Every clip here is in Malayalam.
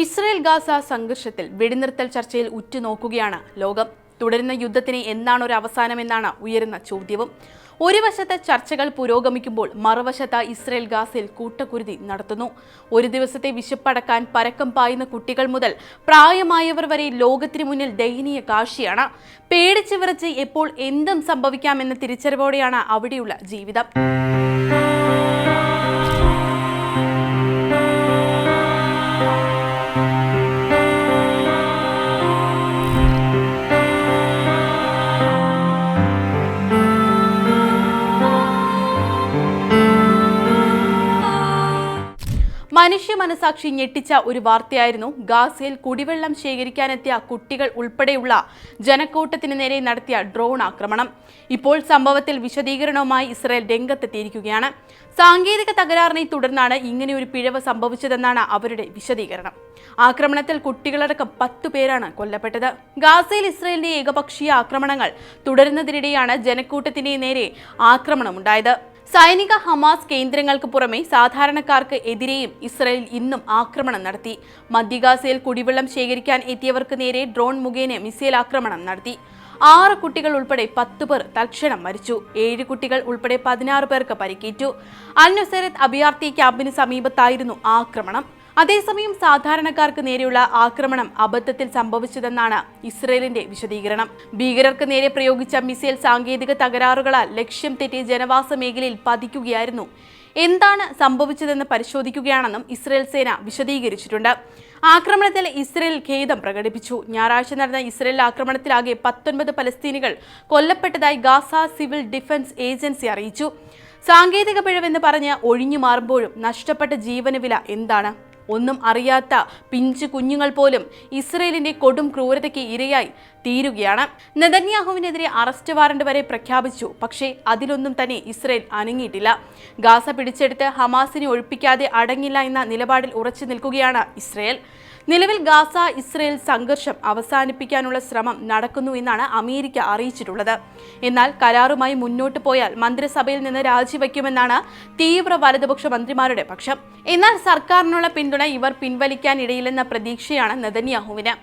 ഇസ്രയേൽ ഗാസ സംഘർഷത്തിൽ വെടിനിർത്തൽ ചർച്ചയിൽ ഉറ്റുനോക്കുകയാണ് ലോകം. തുടരുന്ന യുദ്ധത്തിന് എന്നാണ് ഒരു അവസാനമെന്നാണ് ഉയരുന്ന ചോദ്യവും. ഒരു വശത്ത് ചർച്ചകൾ പുരോഗമിക്കുമ്പോൾ മറുവശത്ത് ഇസ്രയേൽ ഗാസയിൽ കൂട്ടക്കുരുതി നടത്തുന്നു. ഒരു ദിവസത്തെ വിശപ്പടക്കാൻ പരക്കം പായുന്ന കുട്ടികൾ മുതൽ പ്രായമായവർ വരെ ലോകത്തിന് മുന്നിൽ ദയനീയ കാഴ്ചയാണ്. പേടിച്ചു വിറച്ച് എപ്പോൾ എന്തും സംഭവിക്കാമെന്ന തിരിച്ചറിവോടെയാണ് അവിടെയുള്ള ജീവിതം. മനുഷ്യ മനസാക്ഷി ഞെട്ടിച്ച ഒരു വാർത്തയായിരുന്നു. ഗാസയിൽ കുടിവെള്ളം ശേഖരിക്കാനെത്തിയ കുട്ടികൾ ഉൾപ്പെടെയുള്ള ജനക്കൂട്ടത്തിന് നേരെ നടത്തിയ ഡ്രോൺ ആക്രമണം. ഇപ്പോൾ സംഭവത്തിൽ വിശദീകരണവുമായി ഇസ്രായേൽ രംഗത്തെത്തിയിരിക്കുകയാണ്. സാങ്കേതിക തകരാറിനെ തുടർന്നാണ് ഇങ്ങനെ ഒരു പിഴവ് സംഭവിച്ചതെന്നാണ് അവരുടെ വിശദീകരണം. ആക്രമണത്തിൽ കുട്ടികളടക്കം പത്തു പേരാണ് കൊല്ലപ്പെട്ടത്. ഗാസയിൽ ഇസ്രായേലിന്റെ ഏകപക്ഷീയ ആക്രമണങ്ങൾ തുടരുന്നതിനിടെയാണ് ജനക്കൂട്ടത്തിന്റെ നേരെ ആക്രമണമുണ്ടായത്. സൈനിക ഹമാസ് കേന്ദ്രങ്ങൾക്ക് പുറമെ സാധാരണക്കാർക്ക് എതിരെയും ഇസ്രയേൽ ഇന്നും ആക്രമണം നടത്തി. മധ്യഗാസയിൽ കുടിവെള്ളം ശേഖരിക്കാൻ എത്തിയവർക്ക് നേരെ ഡ്രോൺ മുഖേന മിസൈൽ ആക്രമണം നടത്തി. ആറ് കുട്ടികൾ ഉൾപ്പെടെ പത്ത് പേർ തൽക്ഷണം മരിച്ചു. ഏഴ് കുട്ടികൾ ഉൾപ്പെടെ പതിനാറ് പേർക്ക് പരിക്കേറ്റു. അൽനുസരത്ത് അഭയാർത്ഥി ക്യാമ്പിന് സമീപത്തായിരുന്നു ആക്രമണം. അതേസമയം സാധാരണക്കാർക്ക് നേരെയുള്ള ആക്രമണം അബദ്ധത്തിൽ സംഭവിച്ചതെന്നാണ് ഇസ്രയേലിന്റെ വിശദീകരണം. ഭീകരർക്ക് നേരെ പ്രയോഗിച്ച മിസൈൽ സാങ്കേതിക തകരാറുകളാൽ ലക്ഷ്യം തെറ്റി ജനവാസ മേഖലയിൽ പതിക്കുകയായിരുന്നു. എന്താണ് സംഭവിച്ചതെന്ന് പരിശോധിക്കുകയാണെന്നും ഇസ്രയേൽ സേന വിശദീകരിച്ചിട്ടുണ്ട്. ആക്രമണത്തിൽ ഇസ്രയേൽ ഖേദം പ്രകടിപ്പിച്ചു. ഞായറാഴ്ച നടന്ന ഇസ്രയേൽ ആക്രമണത്തിലാകെ പത്തൊൻപത് പലസ്തീനികൾ കൊല്ലപ്പെട്ടതായി ഗാസ സിവിൽ ഡിഫൻസ് ഏജൻസി അറിയിച്ചു. സാങ്കേതിക പിഴവെന്ന് പറഞ്ഞ് ഒഴിഞ്ഞു മാറുമ്പോഴും നഷ്ടപ്പെട്ട ജീവന വില എന്താണ്? ഒന്നും അറിയാത്ത പിഞ്ചു കുഞ്ഞുങ്ങൾ പോലും ഇസ്രയേലിന്റെ കൊടും ക്രൂരതയ്ക്ക് ഇരയായി തീരുകയാണ്. നെതന്യാഹുവിനെതിരെ അറസ്റ്റ് വാറണ്ട് വരെ പ്രഖ്യാപിച്ചു. പക്ഷേ അതിലൊന്നും തന്നെ ഇസ്രയേൽ അനങ്ങിയിട്ടില്ല. ഗാസ പിടിച്ചെടുത്ത് ഹമാസിനെ ഒഴിപ്പിക്കാതെ അടങ്ങില്ല എന്ന നിലപാടിൽ ഉറച്ചു നിൽക്കുകയാണ് ഇസ്രയേൽ. നിലവിൽ ഗാസ ഇസ്രയേൽ സംഘർഷം അവസാനിപ്പിക്കാനുള്ള ശ്രമം നടക്കുന്നു എന്നാണ് അമേരിക്ക അറിയിച്ചിട്ടുള്ളത്. എന്നാൽ കരാറുമായി മുന്നോട്ട് പോയാൽ മന്ത്രിസഭയിൽ നിന്ന് രാജിവെക്കുമെന്നാണ് തീവ്ര വലതുപക്ഷ മന്ത്രിമാരുടെ പക്ഷം. എന്നാൽ സർക്കാരിനുള്ള പിന്തുണ ഇവർ പിൻവലിക്കാനിടയില്ലെന്ന പ്രതീക്ഷയാണ് നെതന്യാഹുവിന്.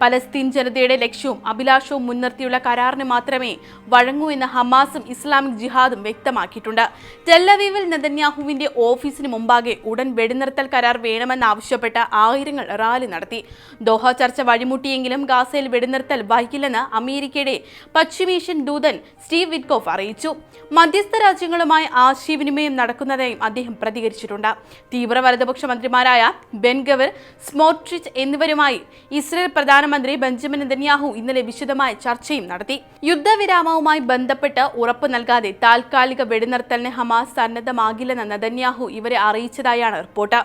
പലസ്തീൻ ജനതയുടെ ലക്ഷ്യവും അഭിലാഷവും മുൻനിർത്തിയുള്ള കരാറിന് മാത്രമേ വഴങ്ങൂ എന്ന് ഹമാസും ഇസ്ലാമിക് ജിഹാദും വ്യക്തമാക്കിയിട്ടുണ്ട്. ടെല്ലവീവിൽ നെതന്യാഹുവിന്റെ ഓഫീസിന് മുമ്പാകെ ഉടൻ വെടിനിർത്തൽ കരാർ വേണമെന്നാവശ്യപ്പെട്ട് ആയിരങ്ങൾ റാലി നടത്തി. ദോഹ ചർച്ച വഴിമുട്ടിയെങ്കിലും ഗാസയിൽ വെടിനിർത്തൽ വൈകില്ലെന്ന് അമേരിക്കയുടെ പശ്ചിമേഷ്യൻ ദൂതൻ സ്റ്റീവ് വിറ്റ്കോഫ് അറിയിച്ചു. മധ്യസ്ഥ രാജ്യങ്ങളുമായി ആശയവിനിമയം നടക്കുന്നതായും അദ്ദേഹം പ്രതികരിച്ചിട്ടുണ്ട്. തീവ്ര വലതുപക്ഷ മന്ത്രിമാരായ ബെൻഗവർ സ്മോട്രിച്ച് എന്നിവരുമായി ഇസ്രയേൽ പ്രധാനമന്ത്രി ബെഞ്ചമിൻ നെതന്യാഹു ഇന്നലെ വിശദമായ ചർച്ചയും നടത്തി. യുദ്ധവിരാമവുമായി ബന്ധപ്പെട്ട് ഉറപ്പ് നൽകാതെ താൽക്കാലിക വെടിനിർത്തലിന് ഹമാസ് സന്നദ്ധമാകില്ലെന്ന് നെതന്യാഹു ഇവരെ അറിയിച്ചതായാണ് റിപ്പോർട്ട്.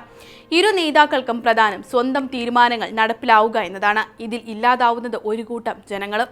ഇരു നേതാക്കൾക്കും പ്രധാനം സ്വന്തം തീരുമാനങ്ങൾ നടപ്പിലാവുക എന്നതാണ്. ഇതിൽ ഇല്ലാതാവുന്നത് ഒരു കൂട്ടം ജനങ്ങളും.